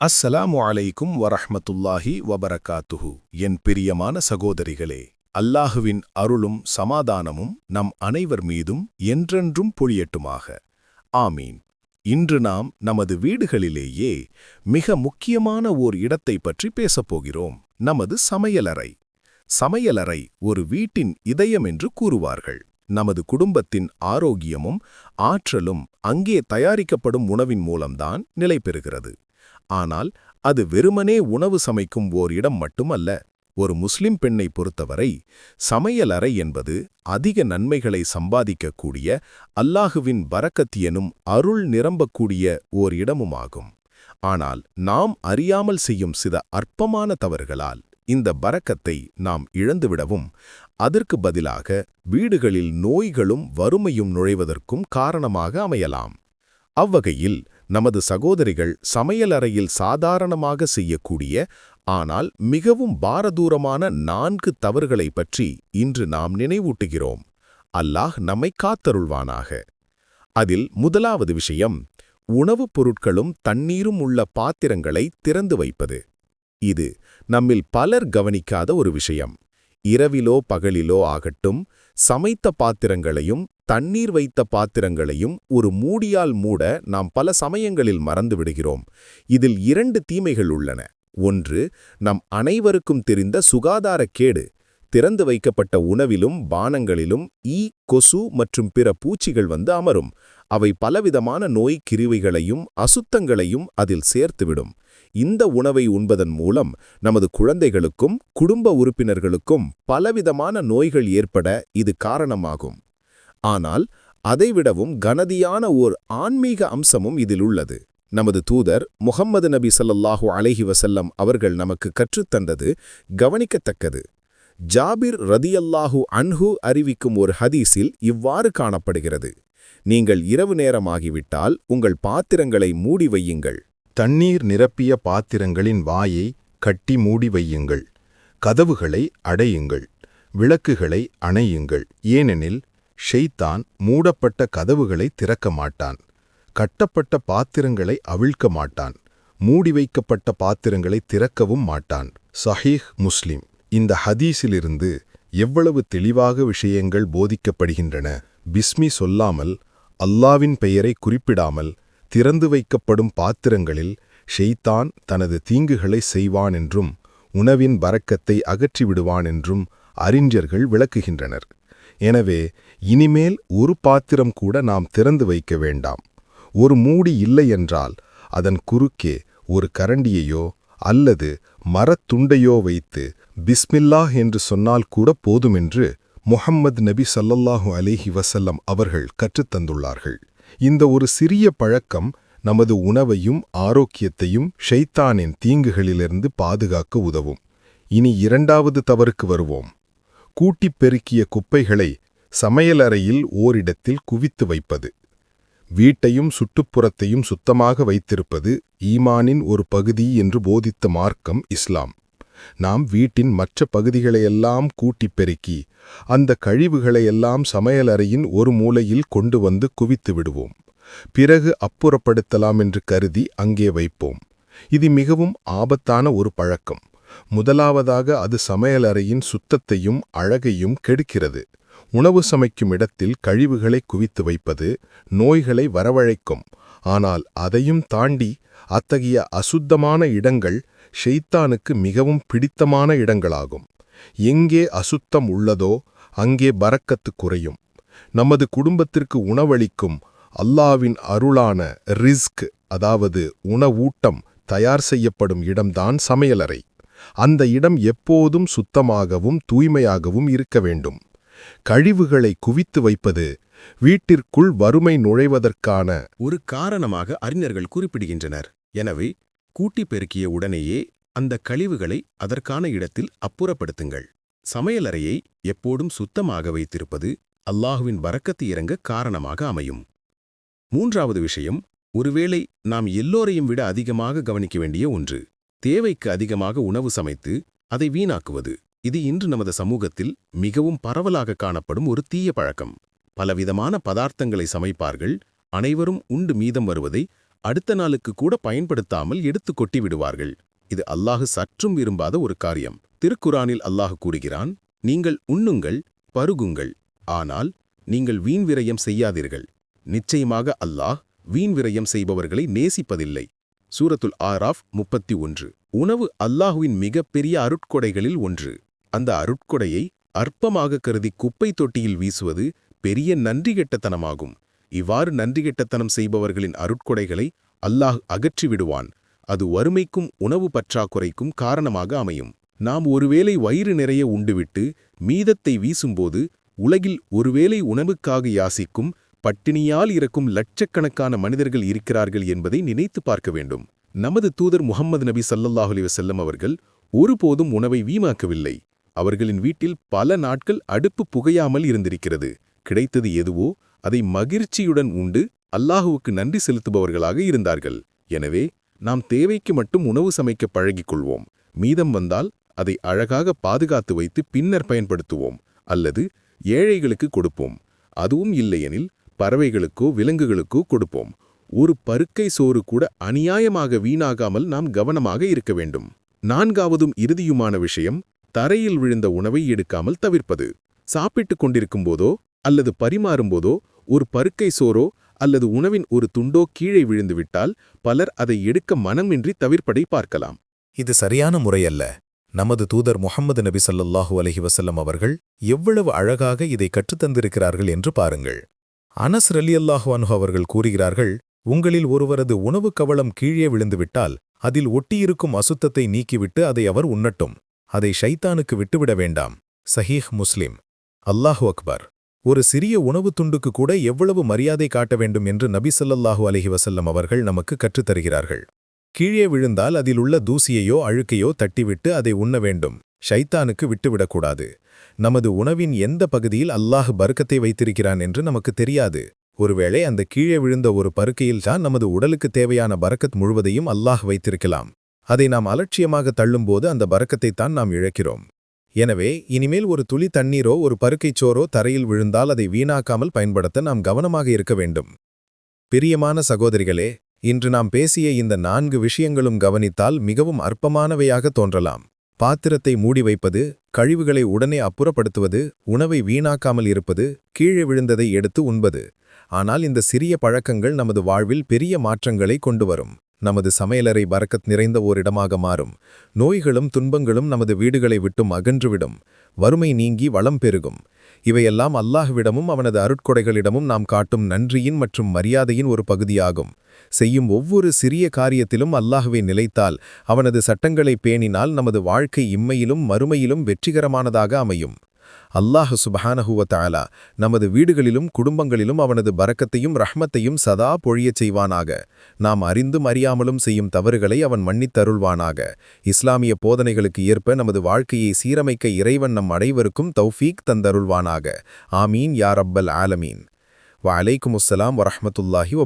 அஸ்ஸலாமு அலைக்கும் வரஹ்மத்துல்லாஹி வபரகாத்துஹு. என் பிரியமான சகோதரிகளே அல்லாஹுவின் அருளும் சமாதானமும் நம் அனைவர் மீதும் என்றென்றும் பொழியட்டுமாக. ஆமீன். இன்று நாம் நமது வீடுகளிலேயே மிக முக்கியமான ஓர் இடத்தை பற்றி பேசப்போகிறோம் நமது சமையலறை. சமையலறை ஒரு வீட்டின் இதயம் என்று கூறுவார்கள். நமது குடும்பத்தின் ஆரோக்கியமும் ஆற்றலும் அங்கே தயாரிக்கப்படும் உணவின் மூலம்தான் நிலை பெறுகிறது ஆனால் அது வெறுமனே உணவு சமைக்கும் ஓர் இடம் மட்டுமல்ல ஒரு முஸ்லிம் பெண்ணை பொறுத்தவரை சமையலறை என்பது அதிக நன்மைகளை சம்பாதிக்கக்கூடிய அல்லாஹுவின் பரக்கத் எனும் அருள் நிரம்பக்கூடிய ஓர் இடமுமாகும். ஆனால் நாம் அறியாமல் செய்யும் சில அற்பமான தவறுகளால் இந்த பரக்கத்தை நாம் இழந்துவிடவும் அதற்கு பதிலாக வீடுகளில் நோய்களும் வறுமையும் நுழைவதற்கும் காரணமாக அமையலாம். அவ்வகையில் நமது சகோதரிகள் சமையலறையில் சாதாரணமாக செய்யக்கூடிய ஆனால் மிகவும் பாரதூரமான நான்கு தவறுகளை பற்றி இன்று நாம் நினைவூட்டுகிறோம். அல்லாஹ் நம்மை காத்தருள்வானாக. அதில் முதலாவது விஷயம் உணவுப் பொருட்களும் தண்ணீரும் உள்ள பாத்திரங்களை திறந்து வைப்பது. இது நம்மில் பலர் கவனிக்காத ஒரு விஷயம். இரவிலோ பகலிலோ ஆகட்டும் சமைத்த பாத்திரங்களையும் தண்ணீர் வைத்த பாத்திரங்களையும் ஒரு மூடியால் மூட நாம் பல சமயங்களில் மறந்து விடுகிறோம். இதில் இரண்டு தீமைகள் உள்ளன. ஒன்று நம் அனைவருக்கும் தெரிந்த சுகாதாரக் கேடு. திறந்து வைக்கப்பட்ட உணவிலும் பானங்களிலும் ஈ கொசு மற்றும் பிற பூச்சிகள் வந்து அமரும். அவை பலவிதமான நோய் கிருவிகளையும் அசுத்தங்களையும் அதில் சேர்த்துவிடும். இந்த உணவை உண்பதன் மூலம் நமது குழந்தைகளுக்கும் குடும்ப உறுப்பினர்களுக்கும் பலவிதமான நோய்கள் ஏற்பட இது காரணமாகும். ஆனால் அதைவிடவும் கனதியான ஓர் ஆன்மீக அம்சமும் இதில் உள்ளது. நமது தூதர் முகம்மது நபி சல்லல்லாஹு அலஹி வசல்லம் அவர்கள் நமக்கு கற்றுத்தந்தது கவனிக்கத்தக்கது. ஜாபிர் ரதியல்லாஹு அன்ஹு அறிவிக்கும் ஒரு ஹதீஸில் இவ்வாறு காணப்படுகிறது. நீங்கள் இரவு நேரமாகிவிட்டால் உங்கள் பாத்திரங்களை மூடி வையுங்கள். தண்ணீர் நிரப்பிய பாத்திரங்களின் வாயை கட்டி மூடி வையுங்கள். கதவுகளை அடையுங்கள். விளக்குகளை அணையுங்கள். ஏனெனில் ஷெய்தான் மூடப்பட்ட கதவுகளை திறக்க மாட்டான். கட்டப்பட்ட பாத்திரங்களை அவிழ்க்க மாட்டான். மூடி வைக்கப்பட்ட பாத்திரங்களை திறக்கவும் மாட்டான். சஹீஹ் முஸ்லிம். இந்த ஹதீஸிலிருந்து எவ்வளவு தெளிவாக விஷயங்கள் போதிக்கப்படுகின்றன? பிஸ்மி சொல்லாமல் அல்லாவின் பெயரை குறிப்பிடாமல் திறந்து வைக்கப்படும் பாத்திரங்களில் ஷெய்தான் தனது தீங்குகளை செய்வான் என்றும் உணவின் பறக்கத்தை அகற்றிவிடுவான் என்றும் அறிஞர்கள் விளக்குகின்றனர். எனவே இனிமேல் ஒரு பாத்திரம் கூட நாம் திறந்து வைக்க வேண்டாம். ஒரு மூடி இல்லை என்றால் அதன் குறுக்கே ஒரு கரண்டியையோ அல்லது மரத்துண்டையோ வைத்து பிஸ்மில்லாஹ் என்று சொன்னால் கூட போதுமென்று முஹம்மது நபி சல்லல்லாஹு அலேஹி வசல்லம் அவர்கள் கற்றுத்தந்துள்ளார்கள் இந்த ஒரு சிறிய பழக்கம் நமது உணவையும் ஆரோக்கியத்தையும் ஷைத்தானின் தீங்குகளிலிருந்து பாதுகாக்க உதவும். இனி இரண்டாவது தவறுக்கு வருவோம். கூட்டிப் பெருக்கிய குப்பைகளை சமையலறையில் ஓரிடத்தில் குவித்து வைப்பது. வீட்டையும் சுற்றுப்புறத்தையும் சுத்தமாக வைத்திருப்பது ஈமானின் ஒரு பகுதி என்று போதித்த மார்க்கம் இஸ்லாம். நாம் வீட்டின் மற்ற பகுதிகளையெல்லாம் கூட்டிப் பெருக்கி அந்த கழிவுகளையெல்லாம் சமையலறையின் ஒரு மூலையில் கொண்டு வந்து குவித்து விடுவோம். பிறகு அப்புறப்படுத்தலாம் என்று கருதி அங்கே வைப்போம். இது மிகவும் ஆபத்தான ஒரு பழக்கம். முதலாவதாக அது சமையலறையின் சுத்தத்தையும் அழகையும் கெடுக்கிறது. உணவு சமைக்கும் இடத்தில் கழிவுகளை குவித்து வைப்பது நோய்களை வரவழைக்கும். ஆனால் அதையும் தாண்டி அத்தகைய அசுத்தமான இடங்கள் ஷெய்தானுக்கு மிகவும் பிடித்தமான இடங்களாகும். எங்கே அசுத்தம் உள்ளதோ அங்கே பறக்கத்து குறையும். நமது குடும்பத்திற்கு உணவளிக்கும் அல்லாவின் அருளான ரிஸ்க் அதாவது உணவூட்டம் தயார் செய்யப்படும் இடம்தான் சமையலறை. அந்த இடம் எப்போதும் சுத்தமாகவும் தூய்மையாகவும் இருக்க வேண்டும். கழிவுகளை குவித்து வைப்பது வீட்டிற்குள் வறுமை நுழைவதற்கான ஒரு காரணமாக அறிஞர்கள் குறிப்பிடுகின்றனர். எனவே கூட்டி பெருக்கிய உடனேயே அந்த கழிவுகளை அதற்கான இடத்தில் அப்புறப்படுத்துங்கள். சமையலறையை எப்போதும் சுத்தமாக வைத்திருப்பது அல்லாஹுவின் வரக்கத்து இறங்க காரணமாக அமையும். மூன்றாவது விஷயம் ஒருவேளை நாம் எல்லோரையும் விட அதிகமாக கவனிக்க வேண்டிய ஒன்று. தேவைக்கு அதிகமாக உணவு சமைத்து அதை வீணாக்குவது. இது இன்று நமது சமூகத்தில் மிகவும் பரவலாக காணப்படும் ஒரு தீய பழக்கம். பலவிதமான பதார்த்தங்களை சமைப்பார்கள் அனைவரும் உண்டு மீதம் வருவதை அடுத்த நாளுக்கு கூட பயன்படுத்தாமல் எடுத்து கொட்டி விடுவார்கள். இது அல்லாஹ் சற்றும் விரும்பாத ஒரு காரியம். திருக்குரானில் அல்லாஹ் கூறுகிறான் நீங்கள் உண்ணுங்கள் பருகுங்கள். ஆனால் நீங்கள் வீண் விரயம் செய்யாதீர்கள். நிச்சயமாக அல்லாஹ் வீண் விரயம் செய்பவர்களை நேசிப்பதில்லை. சூரத்துல் ஆராஃப் முப்பத்தி ஒன்று. உணவு அல்லாஹுவின் மிகப்பெரிய அருட்கொடைகளில் ஒன்று. அந்த அருட்கொடையை அற்பமாக கருதி குப்பை தொட்டியில் வீசுவது பெரிய நன்றிகெட்டத்தனமாகும். இவ்வாறு நன்றிகெட்டத்தனம் செய்பவர்களின் அருட்கொடைகளை அல்லாஹ் அகற்றி விடுவான் அது வறுமைக்கும் உணவு பற்றாக்குறைக்கும் காரணமாக அமையும். நாம் ஒருவேளை வயிறு நிறைய உண்டுவிட்டு மீதத்தை வீசும்போது உலகில் ஒருவேளை உணவுக்காக யாசிக்கும் பட்டினியால் இருக்கும் லட்சக்கணக்கான மனிதர்கள் இருக்கிறார்கள் என்பதை நினைத்து பார்க்க வேண்டும். நமது தூதர் முகம்மது நபி சல்லல்லாஹு அலைஹி அவர்கள் ஒருபோதும் உணவை வீமாக்கவில்லை அவர்களின் வீட்டில் பல நாட்கள் அடுப்பு புகையாமல் இருந்திருக்கிறது. கிடைத்தது எதுவோ அதை மகிழ்ச்சியுடன் உண்டு அல்லாஹுவுக்கு நன்றி செலுத்துபவர்களாக இருந்தார்கள். எனவே நாம் தேவைக்கு மட்டும் உணவு சமைக்க பழகிக் கொள்வோம். மீதம் வந்தால் அதை அழகாக பாதுகாத்து வைத்து பின்னர் பயன்படுத்துவோம் அல்லது ஏழைகளுக்கு கொடுப்போம். அதுவும் இல்லையெனில் பறவைகளுக்கோ விலங்குகளுக்கோ கொடுப்போம். ஒரு பருக்கை சோறு கூட அநியாயமாக வீணாகாமல் நாம் கவனமாக இருக்க வேண்டும். நான்காவதும் இறுதியுமான விஷயம் தரையில் விழுந்த உணவை எடுக்காமல் தவிர்ப்பது. சாப்பிட்டுக் கொண்டிருக்கும்போதோ அல்லது பரிமாறும்போதோ ஒரு பருக்கை சோறோ அல்லது உணவின் ஒரு துண்டோ கீழே விழுந்துவிட்டால் பலர் அதை எடுக்க மனமின்றி தவிர்ப்பதை பார்க்கலாம். இது சரியான முறையல்ல நமது தூதர் முஹம்மது நபி ஸல்லல்லாஹு அலஹி வசல்லம் அவர்கள் எவ்வளவு அழகாக இதை கற்றுத்தந்திருக்கிறார்கள் என்று பாருங்கள். அனஸ் ரலியல்லாஹு அன்ஹு அவர்கள் கூறுகிறார்கள் உங்களில் ஒருவரது உணவு கவளம் கீழே விழுந்துவிட்டால் அதில் ஒட்டியிருக்கும் அசுத்தத்தை நீக்கிவிட்டு அதை அவர் உண்ணட்டும். அதை ஷைத்தானுக்கு விட்டுவிட வேண்டாம். சஹீஹ் முஸ்லிம். அல்லாஹு அக்பர். ஒரு சிறிய உணவு துண்டுக்கு கூட எவ்வளவு மரியாதை காட்ட வேண்டும் என்று நபி ஸல்லல்லாஹு அலைஹி வஸல்லம் அவர்கள் நமக்கு கற்றுத்தருகிறார்கள் கீழே விழுந்தால் அதில் உள்ள தூசியையோ அழுக்கையோ தட்டிவிட்டு அதை உண்ண வேண்டும். ஷைத்தானுக்கு விட்டுவிடக்கூடாது. நமது உணவின் எந்த பகுதியில் அல்லாஹ் பருக்கத்தை வைத்திருக்கிறான் என்று நமக்கு தெரியாது. ஒருவேளை அந்த கீழே விழுந்த ஒரு பருக்கையில்தான் நமது உடலுக்கு தேவையான பரக்கத் முழுவதையும் அல்லாஹ் வைத்திருக்கலாம். அதை நாம் அலட்சியமாக தள்ளும்போது அந்த பரக்கத்தைத்தான் நாம் இழக்கிறோம். எனவே இனிமேல் ஒரு துளி தண்ணீரோ ஒரு பருக்கைச் சோரோ தரையில் விழுந்தால் அதை வீணாக்காமல் பயன்படுத்த நாம் கவனமாக இருக்க வேண்டும். பிரியமான சகோதரிகளே இன்று நாம் பேசிய இந்த நான்கு விஷயங்களும் கவனித்தால் மிகவும் அற்பமானவையாக தோன்றலாம். பாத்திரத்தை மூடி வைப்பது கழிவுகளை உடனே அப்புறப்படுத்துவது உணவை வீணாக்காமல் இருப்பது கீழே விழுந்ததை எடுத்து உண்பது. ஆனால் இந்த சிறிய பழக்கங்கள் நமது வாழ்வில் பெரிய மாற்றங்களை கொண்டு வரும். நமது சமையலறை பறக்கத் நிறைந்த ஓரிடமாக மாறும். நோய்களும் துன்பங்களும் நமது வீடுகளை விட்டும் அகன்றுவிடும் வறுமை நீங்கி வளம் பெருகும். இவையெல்லாம் அல்லாஹ்விடமும் அவனது அருட்கொடைகளிடமும் நாம் காட்டும் நன்றியின் மற்றும் மரியாதையின் ஒரு பகுதியாகும். செய்யும் ஒவ்வொரு சிறிய காரியத்திலும் அல்லாஹுவை நிலைத்தால் அவனது சட்டங்களை பேணினால் நமது வாழ்க்கை இம்மையிலும் மறுமையிலும் வெற்றிகரமானதாக அமையும். அல்லாஹ் சுபஹானஹுவ தஆலா நமது வீடுகளிலும் குடும்பங்களிலும் அவனது பரக்கத்தையும் ரஹ்மத்தையும் சதா பொழியச் செய்வானாக. நாம் அறிந்தும் அறியாமலும் செய்யும் தவறுகளை அவன் மன்னித்தருள்வானாக இஸ்லாமிய போதனைகளுக்கு ஏற்ப நமது வாழ்க்கையை சீரமைக்க இறைவன் நம் அனைவருக்கும் தௌஃபீக் தந்தருள்வானாக. ஆமீன் யார் அப்பல் ஆலமீன். வ அலைக்குமுஸ்ஸலாம் வரஹ்மத்துல்லாஹி